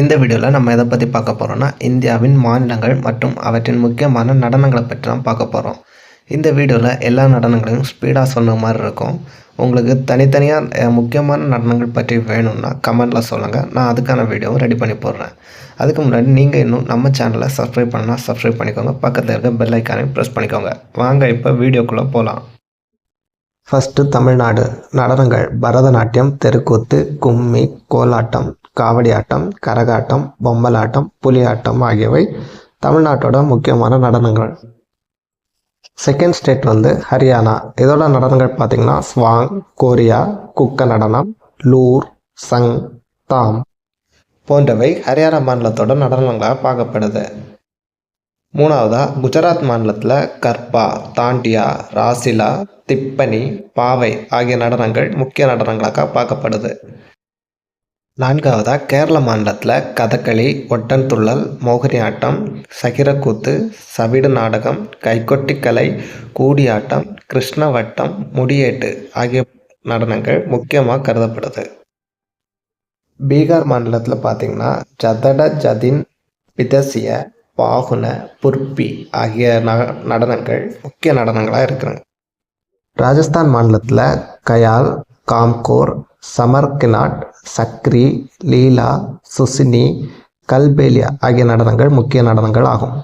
இந்த வீடியோவில் நம்ம எதை பற்றி பார்க்க போகிறோம்னா இந்தியாவின் மாநிலங்கள் மற்றும் அவற்றின் முக்கியமான நடனங்களை பற்றி தான் பார்க்க போகிறோம் இந்த வீடியோவில் எல்லா நடனங்களையும் ஸ்பீடாக சொன்ன மாதிரி இருக்கும். உங்களுக்கு தனித்தனியாக முக்கியமான நடனங்கள் பற்றி வேணும்னா கமெண்டில் சொல்லுங்கள் நான் அதுக்கான வீடியோவும் ரெடி பண்ணி போடுறேன். அதுக்கு முன்னாடி நீங்கள் இன்னும் நம்ம சேனலை சப்ஸ்கிரைப் பண்ணால் சப்ஸ்கிரைப் பண்ணிக்கோங்க. பக்கத்தில் இருக்க பெல் ஐக்கானையும் ப்ரெஸ் பண்ணிக்கோங்க. வாங்க இப்போ வீடியோக்குள்ளே போகலாம் ஃபஸ்ட்டு தமிழ்நாடு நடனங்கள் பரதநாட்டியம் தெருக்கூத்து கும்மி கோலாட்டம். காவடி ஆட்டம் கரகாட்டம் பொம்மலாட்டம் புலியாட்டம் ஆகியவை தமிழ்நாட்டோட முக்கியமான நடனங்கள். செகண்ட் ஸ்டேட் வந்து ஹரியானா. இதோட நடனங்கள் பார்த்திங்கன்னா ஸ்வாங் கோரியா குக்க நடனம் லூர் சங் தாம் போன்றவை ஹரியானா மாநிலத்தோட நடனங்களாக பார்க்கப்படுது. மூணாவதாக குஜராத் மாநிலத்தில் கர்பா தாண்டியா ராசிலா திப்பனி பாவை ஆகிய நடனங்கள் முக்கிய நடனங்களாக பார்க்கப்படுது. நான்காவதாக கேரள மாநிலத்தில் கதகளி ஒட்டன் துள்ளல் மோகினி ஆட்டம் சகிரக்கூத்து சவிடு நாடகம் கைகொட்டி கலை கூடியாட்டம் கிருஷ்ணவட்டம் முடியேட்டு ஆகிய நடனங்கள் முக்கியமாக கருதப்படுது. பீகார் மாநிலத்தில் பார்த்திங்கன்னா ஜதட ஜதின் பிதசிய பாகுன புர்பி ஆகிய ந நடனங்கள் முக்கிய நடனங்களாக இருக்கிறாங்க ராஜஸ்தான் மாநிலத்தில் கயால் காம்கோர் சமர்கினாட் சக்ரி லீலா சுசினி கல்பேலியா ஆகிய நடனங்கள் முக்கிய நடனங்கள் ஆகும்.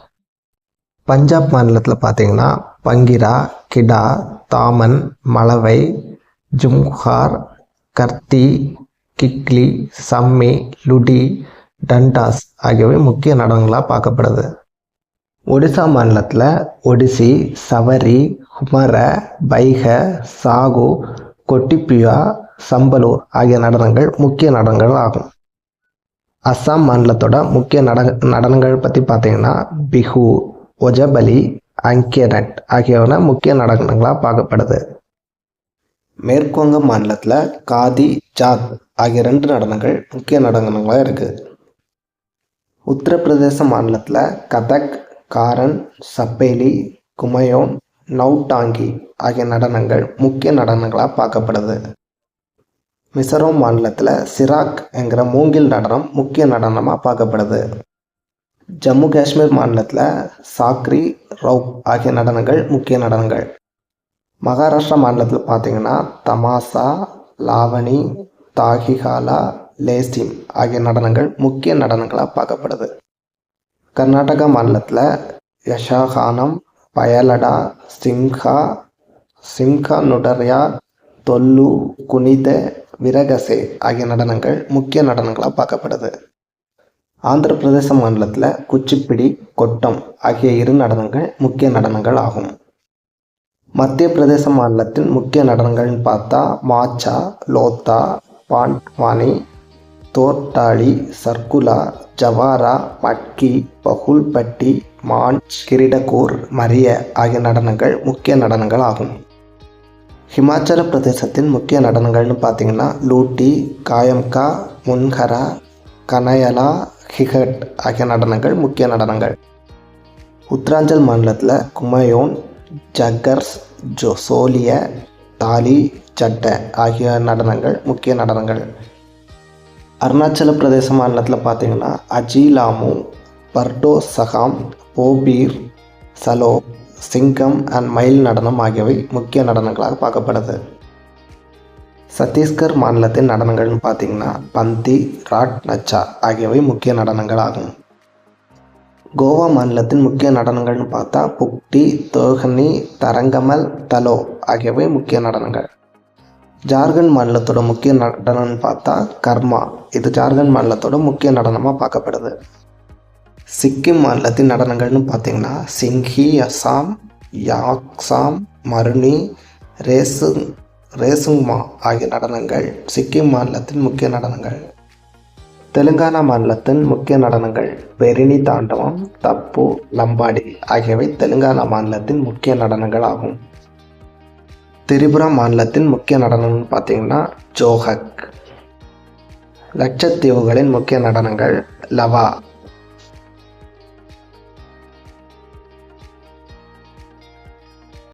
பஞ்சாப் மாநிலத்தில் பார்த்தீங்கன்னா பங்கிரா கிடா தாமன் மலவை ஜும்ஹார் கர்த்தி கிக்லி சம்மி லுடி டண்டாஸ் ஆகியவை முக்கிய நடனங்களாக பார்க்கப்படுது. ஒடிசா மாநிலத்தில் ஒடிசி சவரி குமர பைக சாகு கொட்டிப்பியா சம்பலூர் ஆகிய நடனங்கள் முக்கிய நடனங்கள் ஆகும். அஸ்ஸாம் மாநிலத்தோட முக்கிய நட நடனங்கள் பற்றி பார்த்தீங்கன்னா பிஹு ஒஜபலி அங்கியனட் ஆகியவன முக்கிய நடனங்களாக பார்க்கப்படுது. மேற்குவங்க மாநிலத்தில் காதி ஜாத் ஆகிய ரெண்டு நடனங்கள் முக்கிய நடனங்களாக இருக்குது உத்தரப்பிரதேச மாநிலத்தில் கதக் காரன் சப்பேலி குமயோன் நௌடாங்கி ஆகிய நடனங்கள் முக்கிய நடனங்களாக பார்க்கப்படுது. மிசோரம் மாநிலத்தில் சிராக் என்கிற மூங்கில் நடனம் முக்கிய நடனமாக பார்க்கப்படுது. ஜம்மு காஷ்மீர் மாநிலத்தில் சாக்ரி ரவுப் ஆகிய நடனங்கள் முக்கிய நடனங்கள். மகாராஷ்டிரா மாநிலத்தில் பார்த்தீங்கன்னா தமாசா லாவணி தாகிகாலா லேசிம் ஆகிய நடனங்கள் முக்கிய நடனங்களாக பார்க்கப்படுது. கர்நாடகா மாநிலத்தில் யஷாகானம் பயலடா சிம்ஹா சிம்ஹா நுடர்யா தொல்லு குனித விரகசே ஆகிய நடனங்கள் முக்கிய நடனங்களாக பார்க்கப்படுது. ஆந்திர பிரதேச மாநிலத்தில் குச்சிப்பிடி கொட்டம் ஆகிய இரு நடனங்கள் முக்கிய நடனங்கள் ஆகும். மத்திய பிரதேச மாநிலத்தின் முக்கிய நடனங்கள்னு பார்த்தா மாச்சா லோத்தா பாண்ட்வானி தோர்டாளி சர்க்குலா ஜவாரா மட்கி பகுல்பட்டி மான்ச் கிரிடகூர் மரிய ஆகிய நடனங்கள் முக்கிய நடனங்கள் ஆகும். ஹிமாச்சல பிரதேசத்தின் முக்கிய நடனங்கள்னு பார்த்தீங்கன்னா லூட்டி காயம்கா முன்ஹரா கனயலா ஹிகட் ஆகிய நடனங்கள் முக்கிய நடனங்கள். உத்தராஞ்சல் மாநிலத்தில் குமயோன் ஜக்கர்ஸ் ஜோ சோலிய தாலி சட்ட ஆகிய நடனங்கள் முக்கிய நடனங்கள். அருணாச்சல பிரதேச மாநிலத்தில் பார்த்தீங்கன்னா அஜிலாமு பர்டோ சகாம் போபீர் சலோ சிங்கம் அண்ட் மயில் நடனம் ஆகியவை முக்கிய நடனங்களாக பார்க்கப்படுது. சத்தீஸ்கர் மாநிலத்தின் நடனங்கள்னு பார்த்தீங்கன்னா பந்தி ராட் நச்சா ஆகியவை முக்கிய நடனங்கள் ஆகும் கோவா மாநிலத்தின் முக்கிய நடனங்கள்னு பார்த்தா புக்டி தோஹனி தரங்கமல் தலோ ஆகியவை முக்கிய நடனங்கள். ஜார்க்கண்ட் மாநிலத்தோட முக்கிய நடனம்னு பார்த்தா கர்மா. இது ஜார்க்கண்ட் மாநிலத்தோட முக்கிய நடனமாக பார்க்கப்படுது. சிக்கிம் மாநிலத்தின் நடனங்கள்னு பார்த்தீங்கன்னா சிங்கி அசாம் யாக்சாம் மருணி ரேசுங் ரேசுங்மா ஆகிய நடனங்கள் சிக்கிம் மாநிலத்தின் முக்கிய நடனங்கள். தெலுங்கானா மாநிலத்தின் முக்கிய நடனங்கள் பெரினி தாண்டவம் தப்பு லம்பாடி ஆகியவை தெலுங்கானா மாநிலத்தின் முக்கிய நடனங்கள் ஆகும். திரிபுரா மாநிலத்தின் முக்கிய நடனம்னு பார்த்தீங்கன்னா ஜோஹக். லட்சத்தீவுகளின் முக்கிய நடனங்கள் லவா